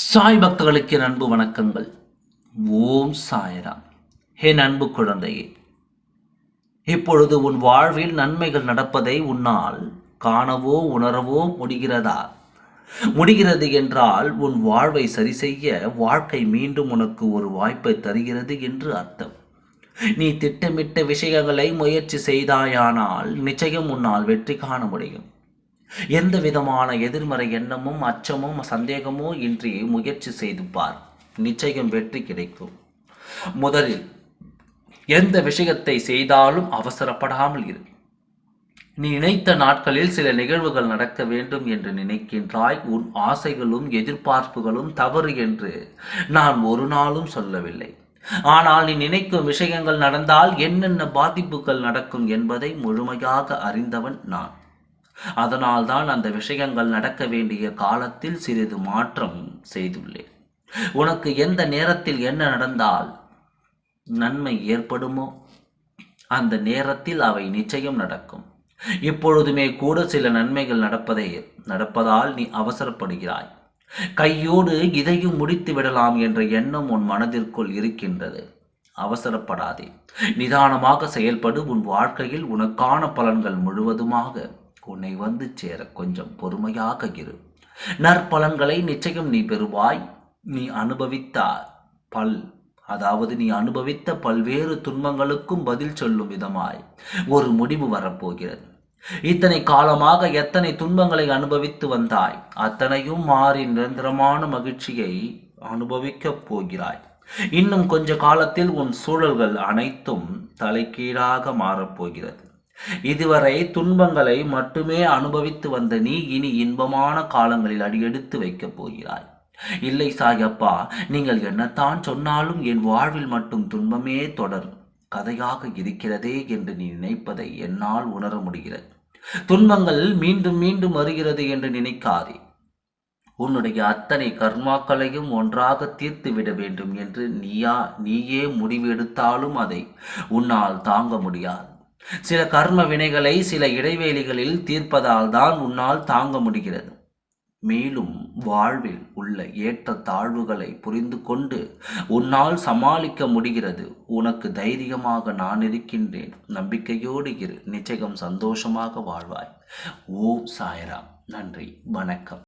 சாய் பக்தர்களுக்கு என் அன்பு வணக்கங்கள். ஓம் சாயராம். என் அன்பு குழந்தையே. இப்பொழுது உன் வாழ்வில் நன்மைகள் நடப்பதை உன்னால் காணவோ உணரவோ முடிகிறதா? முடிகிறது என்றால் உன் வாழ்வை சரி செய்ய வாழ்க்கை மீண்டும் உனக்கு ஒரு வாய்ப்பை தருகிறது என்று அர்த்தம். நீ திட்டமிட்ட விஷயங்களை முயற்சி செய்தாயானால் நிச்சயம் உன்னால் வெற்றி காண முடியும். எந்த விதமான எதிர்மறை எண்ணமும் அச்சமும் சந்தேகமோ இன்றி முயற்சி செய்து பார். நிச்சயம் வெற்றி கிடைக்கும். முதலில் எந்த விஷயத்தை செய்தாலும் அவசரப்படாமல் இரு. நீ நினைத்த நாட்களில் சில நிகழ்வுகள் நடக்க வேண்டும் என்று நினைக்கின்றாய். உன் ஆசைகளும் எதிர்பார்ப்புகளும் தவறு என்று நான் ஒரு நாளும் சொல்லவில்லை. ஆனால் நீ நினைக்கும் விஷயங்கள் நடந்தால் என்னென்ன பாதிப்புகள் நடக்கும் என்பதை முழுமையாக அறிந்தவன் நான். அதனால்தான் அந்த விஷயங்கள் நடக்க வேண்டிய காலத்தில் சிறிது மாற்றம் செய்துள்ளேன். உனக்கு எந்த நேரத்தில் என்ன நடந்தால் நன்மை ஏற்படுமோ அந்த நேரத்தில் அவை நிச்சயம் நடக்கும். இப்பொழுதுமே கூட சில நன்மைகள் நடப்பதை நடப்பதால் நீ அவசரப்படுகிறாய். கையோடு இதையும் முடித்து விடலாம் என்ற எண்ணம் உன் மனதிற்குள் இருக்கின்றது. அவசரப்படாதே. நிதானமாக செயல்படு. உன் வாழ்க்கையில் உனக்கான பலன்கள் முழுவதுமாக உன்னை வந்து சேர கொஞ்சம் பொறுமையாக இரு. நற்பலன்களை நிச்சயம் நீ பெறுவாய். நீ அனுபவித்த பல் அதாவது நீ அனுபவித்த பல்வேறு துன்பங்களுக்கும் பதில் சொல்லும் விதமாய் ஒரு முடிவு வரப்போகிறது. இத்தனை காலமாக எத்தனை துன்பங்களை அனுபவித்து வந்தாய். அத்தனையும் மாறி நிரந்தரமான மகிழ்ச்சியை அனுபவிக்கப் போகிறாய். இன்னும் கொஞ்ச காலத்தில் உன் சூழல்கள் அனைத்தும் தலைக்கீழாக மாறப்போகிறது இதுவரை துன்பங்களை மட்டுமே அனுபவித்து வந்த நீ இனி இன்பமான காலங்களில் அடியெடுத்து வைக்கப் போகிறாய். இல்லை சாயப்பா நீங்கள் என்னத்தான் சொன்னாலும் என் வாழ்வில் மட்டும் துன்பமே தொடரும். கதையாக இருக்கிறதே என்று நீ நினைப்பதை என்னால் உணர முடிகிறது. துன்பங்கள் மீண்டும் மீண்டும் வருகிறது என்று நினைக்காதே. உன்னுடைய அத்தனை கர்மாக்களையும் ஒன்றாக தீர்த்து விட வேண்டும் என்று நீயா நீயே முடிவு எடுத்தாலும் அதை உன்னால் தாங்க முடியாது. சில கர்ம வினைகளை சில இடைவேளிகளில் தீர்ப்பதால் தான் உன்னால் தாங்க முடிகிறது. மேலும் வாழ்வில் உள்ள ஏற்ற தாழ்வுகளை புரிந்து கொண்டு உன்னால் சமாளிக்க முடிகிறது. உனக்கு தைரியமாக நான் இருக்கின்றேன். நம்பிக்கையோடு இரு. நிச்சயம் சந்தோஷமாக வாழ்வாய். ஓ சாயராம். நன்றி. வணக்கம்.